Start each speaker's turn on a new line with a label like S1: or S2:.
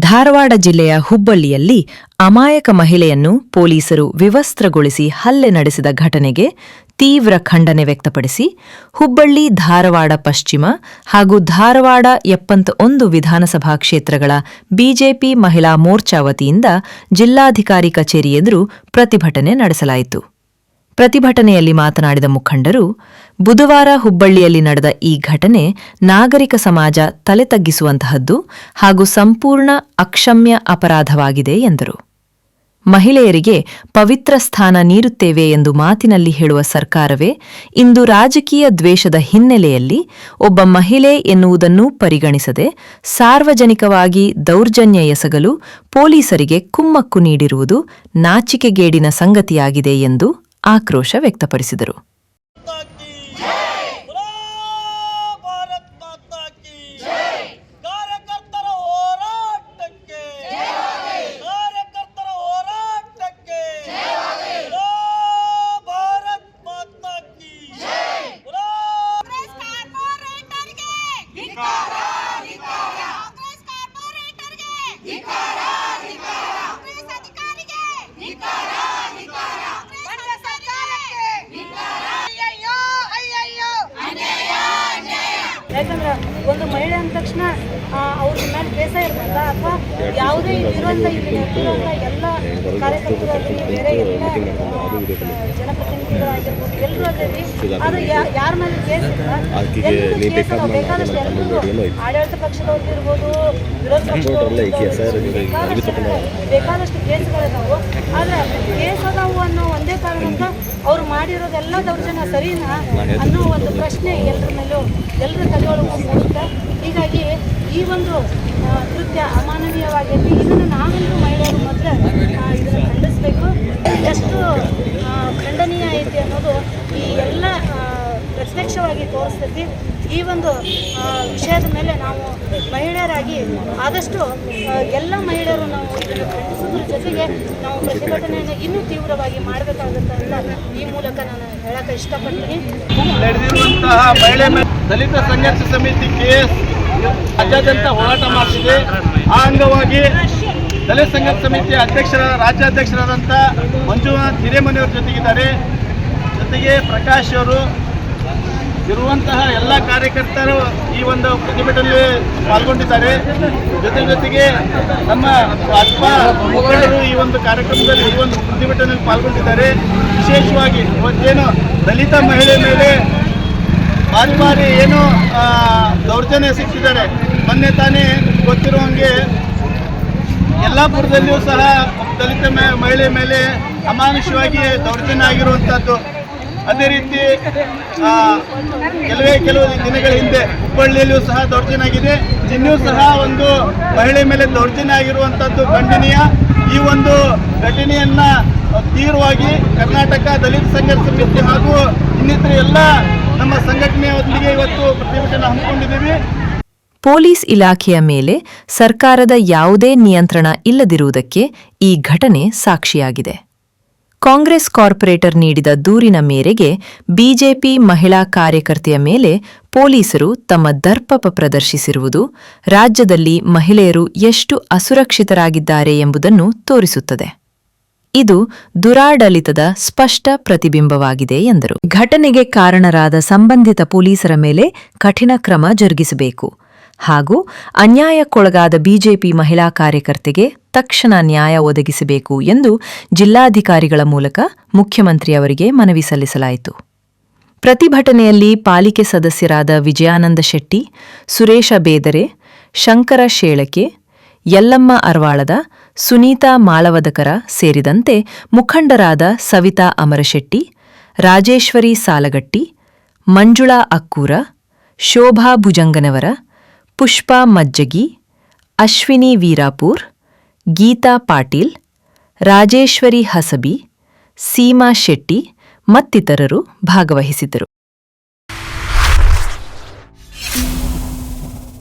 S1: ಧಾರವಾಡ ಜಿಲ್ಲೆಯ ಹುಬ್ಬಳ್ಳಿಯಲ್ಲಿ ಅಮಾಯಕ ಮಹಿಳೆಯನ್ನು ಪೊಲೀಸರು ವಿವಸ್ತ್ರಗೊಳಿಸಿ ಹಲ್ಲೆ ನಡೆಸಿದ ಘಟನೆಗೆ ತೀವ್ರ ಖಂಡನೆ ವ್ಯಕ್ತಪಡಿಸಿ ಹುಬ್ಬಳ್ಳಿ, ಧಾರವಾಡ ಪಶ್ಚಿಮ ಹಾಗೂ ಧಾರವಾಡ ಎಪ್ಪತ್ತೊಂದು ವಿಧಾನಸಭಾ ಕ್ಷೇತ್ರಗಳ ಬಿಜೆಪಿ ಮಹಿಳಾ ಮೋರ್ಚಾ ವತಿಯಿಂದ ಜಿಲ್ಲಾಧಿಕಾರಿ ಕಚೇರಿ ಎದುರು ಪ್ರತಿಭಟನೆ ನಡೆಸಲಾಯಿತು. ಪ್ರತಿಭಟನೆಯಲ್ಲಿ ಮಾತನಾಡಿದ ಮುಖಂಡರು, ಬುಧವಾರ ಹುಬ್ಬಳ್ಳಿಯಲ್ಲಿ ನಡೆದ ಈ ಘಟನೆ ನಾಗರಿಕ ಸಮಾಜ ತಲೆ ತಗ್ಗಿಸುವಂತಹದ್ದು ಹಾಗೂ ಸಂಪೂರ್ಣ ಅಕ್ಷಮ್ಯ ಅಪರಾಧವಾಗಿದೆ ಎಂದರು. ಮಹಿಳೆಯರಿಗೆ ಪವಿತ್ರ ಸ್ಥಾನ ನೀಡುತ್ತೇವೆ ಎಂದು ಮಾತಿನಲ್ಲಿ ಹೇಳುವ ಸರ್ಕಾರವೇ ಇಂದು ರಾಜಕೀಯ ದ್ವೇಷದ ಹಿನ್ನೆಲೆಯಲ್ಲಿ ಒಬ್ಬ ಮಹಿಳೆ ಎನ್ನುವುದನ್ನೂ ಪರಿಗಣಿಸದೆ ಸಾರ್ವಜನಿಕವಾಗಿ ದೌರ್ಜನ್ಯ ಎಸಗಲು ಪೊಲೀಸರಿಗೆ ಕುಮ್ಮಕ್ಕು ನೀಡಿರುವುದು ನಾಚಿಕೆಗೇಡಿನ ಸಂಗತಿಯಾಗಿದೆ ಎಂದು ಆಕ್ರೋಶ ವ್ಯಕ್ತಪಡಿಸಿದರು.
S2: ಯಾಕಂದ್ರೆ ಒಂದು ಮಹಿಳೆ ಅಂದ ತಕ್ಷಣ ಅವ್ರ ಮೇಲೆ ಕೇಸ ಇರ್ಬೋದ ಅಥವಾ ಯಾವುದೇ ಇಲ್ಲಿರುವಂಥ ಇಲ್ಲಿ ಎಲ್ಲ ಕಾರ್ಯಕರ್ತರಾಗಲಿ ಬೇರೆ ಎಲ್ಲ ಜನಪ್ರತಿನಿಧಿಗಳಾಗಿರ್ಬೋದು ಎಲ್ಲರೂ ಅದೇವಿ ಅದು ಯಾರ ಮೇಲೆ ಕೇಸ್ ಇಲ್ಲ. ಬೇಕಾದಷ್ಟು ಎಲ್ಲರೂ ಆಡಳಿತ ಪಕ್ಷದವ್ರದ್ದು ಇರ್ಬೋದು ವಿರೋಧ ಬೇಕಾದಷ್ಟು ಬೇಕಾದಷ್ಟು ಕೇಸ್ಗಳಿದಾವು ಆದ್ರೆ ಕೇಸ್ ಅದಾವು ಅನ್ನೋ ಒಂದೇ ಕಾರಣಕ್ಕ ಅವ್ರು ಮಾಡಿರೋದೆಲ್ಲ ದೌರ್ಜನ್ಯ ಸರಿನಾ ಅನ್ನೋ ಒಂದು ಪ್ರಶ್ನೆ ಎಲ್ಲರ ಮೇಲೂ ಎಲ್ಲರ ತಲೆಯೊಳಗೂ ಮೂಡುತ್ತೆ. ಹೀಗಾಗಿ ಈ ಒಂದು ಕೃತ್ಯ ಅಮಾನವೀಯವಾಗೈತಿ ಇದನ್ನು ನಾವೆಲ್ಲರೂ ಮಹಿಳೆಯರು ಮಾತ್ರ ಆ, ಇದನ್ನು ಖಂಡಿಸಬೇಕು ಎಷ್ಟು ಆ, ಖಂಡನೀಯ ಐತಿ ಅನ್ನೋದು ಈ ಎಲ್ಲ ಆ, ಪ್ರತ್ಯಕ್ಷವಾಗಿ ತೋರಿಸ್ತೈತಿ ಈ ಒಂದು ವಿಷಯದ ಮೇಲೆ ನಾವು ಮಹಿಳೆಯರಾಗಿ ಆದಷ್ಟು ಎಲ್ಲ ಮಹಿಳೆಯರು ನಾವು ಇದನ್ನು ಜೊತೆಗೆ ನಾವು ಪ್ರತಿಭಟನೆಯನ್ನು ಇನ್ನೂ ತೀವ್ರವಾಗಿ ಮಾಡಬೇಕಾಗುತ್ತೆ ಅಂತ ಈ ಮೂಲಕ ನಾನು ಹೇಳಕ್ಕೆ ಇಷ್ಟಪಡ್ತೀನಿ.
S3: ನಡೆದಿರುವಂತಹ ಮಹಿಳೆ ದಲಿತ ಸಂಘರ್ಷ ಸಮಿತಿ ಕೆಎಸ್ ರಾಜ್ಯಾದ್ಯಂತ ಹೋರಾಟ ಮಾಡ್ತಿದೆ. ಆ ಅಂಗವಾಗಿ ದಲಿತ ಸಂಘರ್ಷ ಸಮಿತಿಯ ಅಧ್ಯಕ್ಷರ ರಾಜ್ಯಾಧ್ಯಕ್ಷರಾದಂಥ ಮಂಜುನಾಥ್ ಹಿರೇಮನಿಯವ್ರ ಜೊತೆಗಿದ್ದಾರೆ. ಜೊತೆಗೆ ಪ್ರಕಾಶ್ ಅವರು ಇರುವಂತಹ ಎಲ್ಲ ಕಾರ್ಯಕರ್ತರು ಈ ಒಂದು ಪ್ರತಿಭಟನೆಯಲ್ಲಿ ಪಾಲ್ಗೊಂಡಿದ್ದಾರೆ. ಜೊತೆ ಜೊತೆಗೆ ನಮ್ಮ ಅಪ್ಪ ಮುಖಂಡರು ಈ ಒಂದು ಕಾರ್ಯಕ್ರಮದಲ್ಲಿ ಈ ಒಂದು ಪ್ರತಿಭಟನೆಯಲ್ಲಿ ಪಾಲ್ಗೊಂಡಿದ್ದಾರೆ. ವಿಶೇಷವಾಗಿ ಇವತ್ತೇನು ದಲಿತ ಮಹಿಳೆ ಮೇಲೆ ಬಾರಿ ಬಾರಿ ಏನು ದೌರ್ಜನ್ಯ ಸಿಕ್ಕಿದ್ದಾರೆ. ಮೊನ್ನೆ ತಾನೇ ಗೊತ್ತಿರುವಂಗೆ ಯಲ್ಲಾಪುರದಲ್ಲಿಯೂ ಸಹ ದಲಿತ ಮಹಿಳೆ ಮೇಲೆ ಅಮಾನುಷವಾಗಿ ದೌರ್ಜನ್ಯ ಆಗಿರುವಂಥದ್ದು ಅದೇ ರೀತಿ ಕೆಲವೇ ಕೆಲವು ದಿನಗಳ ಹಿಂದೆ ಹುಬ್ಬಳ್ಳಿಯಲ್ಲಿಯೂ ಸಹ ದೌರ್ಜನ್ಯ ಆಗಿದೆ ಇನ್ನೂ ಸಹ ಒಂದು ಮಹಿಳೆ ಮೇಲೆ ದೌರ್ಜನ್ಯ ಆಗಿರುವಂಥದ್ದು ಖಂಡನೀಯ. ಈ ಒಂದು ಘಟನೆಯನ್ನ ತೀವ್ರವಾಗಿ ಕರ್ನಾಟಕ ದಲಿತ ಸಂಘರ್ಷ ಸಮಿತಿ ಹಾಗೂ ಇನ್ನಿತರ ಎಲ್ಲ ನಮ್ಮ ಸಂಘಟನೆಯೊಂದಿಗೆ ಇವತ್ತು ಪ್ರತಿಭಟನೆ ಹಮ್ಮಿಕೊಂಡಿದ್ದೀವಿ.
S1: ಪೊಲೀಸ್ ಇಲಾಖೆಯ ಮೇಲೆ ಸರ್ಕಾರದ ಯಾವುದೇ ನಿಯಂತ್ರಣ ಇಲ್ಲದಿರುವುದಕ್ಕೆ ಈ ಘಟನೆ ಸಾಕ್ಷಿಯಾಗಿದೆ. ಕಾಂಗ್ರೆಸ್ ಕಾರ್ಪೊರೇಟರ್ ನೀಡಿದ ದೂರಿನ ಮೇರೆಗೆ ಬಿಜೆಪಿ ಮಹಿಳಾ ಕಾರ್ಯಕರ್ತೆಯ ಮೇಲೆ ಪೊಲೀಸರು ತಮ್ಮ ದರ್ಪಪ ಪ್ರದರ್ಶಿಸಿರುವುದು ರಾಜ್ಯದಲ್ಲಿ ಮಹಿಳೆಯರು ಎಷ್ಟು ಅಸುರಕ್ಷಿತರಾಗಿದ್ದಾರೆ ಎಂಬುದನ್ನು ತೋರಿಸುತ್ತದೆ. ಇದು ದುರಾಡಳಿತದ ಸ್ಪಷ್ಟ ಪ್ರತಿಬಿಂಬವಾಗಿದೆ ಎಂದರು. ಘಟನೆಗೆ ಕಾರಣರಾದ ಸಂಬಂಧಿತ ಪೊಲೀಸರ ಮೇಲೆ ಕಠಿಣ ಕ್ರಮ ಜರುಗಿಸಬೇಕು ಹಾಗೂ ಅನ್ಯಾಯಕ್ಕೊಳಗಾದ ಬಿಜೆಪಿ ಮಹಿಳಾ ಕಾರ್ಯಕರ್ತೆಗೆ ತಕ್ಷಣ ನ್ಯಾಯ ಒದಗಿಸಬೇಕು ಎಂದು ಜಿಲ್ಲಾಧಿಕಾರಿಗಳ ಮೂಲಕ ಮುಖ್ಯಮಂತ್ರಿಯವರಿಗೆ ಮನವಿ ಸಲ್ಲಿಸಲಾಯಿತು. ಪ್ರತಿಭಟನೆಯಲ್ಲಿ ಪಾಲಿಕೆ ಸದಸ್ಯರಾದ ವಿಜಯಾನಂದ ಶೆಟ್ಟಿ, ಸುರೇಶ ಬೇದರೆ, ಶಂಕರ ಶೇಳಕೆ, ಯಲ್ಲಮ್ಮ ಅರ್ವಾಳದ, ಸುನೀತಾ ಮಾಳವದಕರ ಸೇರಿದಂತೆ ಮುಖಂಡರಾದ ಸವಿತಾ ಅಮರಶೆಟ್ಟಿ, ರಾಜೇಶ್ವರಿ ಸಾಲಗಟ್ಟಿ, ಮಂಜುಳಾ ಅಕ್ಕೂರ, ಶೋಭಾ ಭುಜಂಗನವರ, ಪುಷ್ಪಾ ಮಜ್ಜಗಿ, ಅಶ್ವಿನಿ ವೀರಾಪುರ್ ಗೀತಾ ಪಾಟೀಲ್ ರಾಜೇಶ್ವರಿ ಹಸಬಿ ಸೀಮಾ ಶೆಟ್ಟಿ ಮತ್ತಿತರರು ಭಾಗವಹಿಸಿದ್ದರು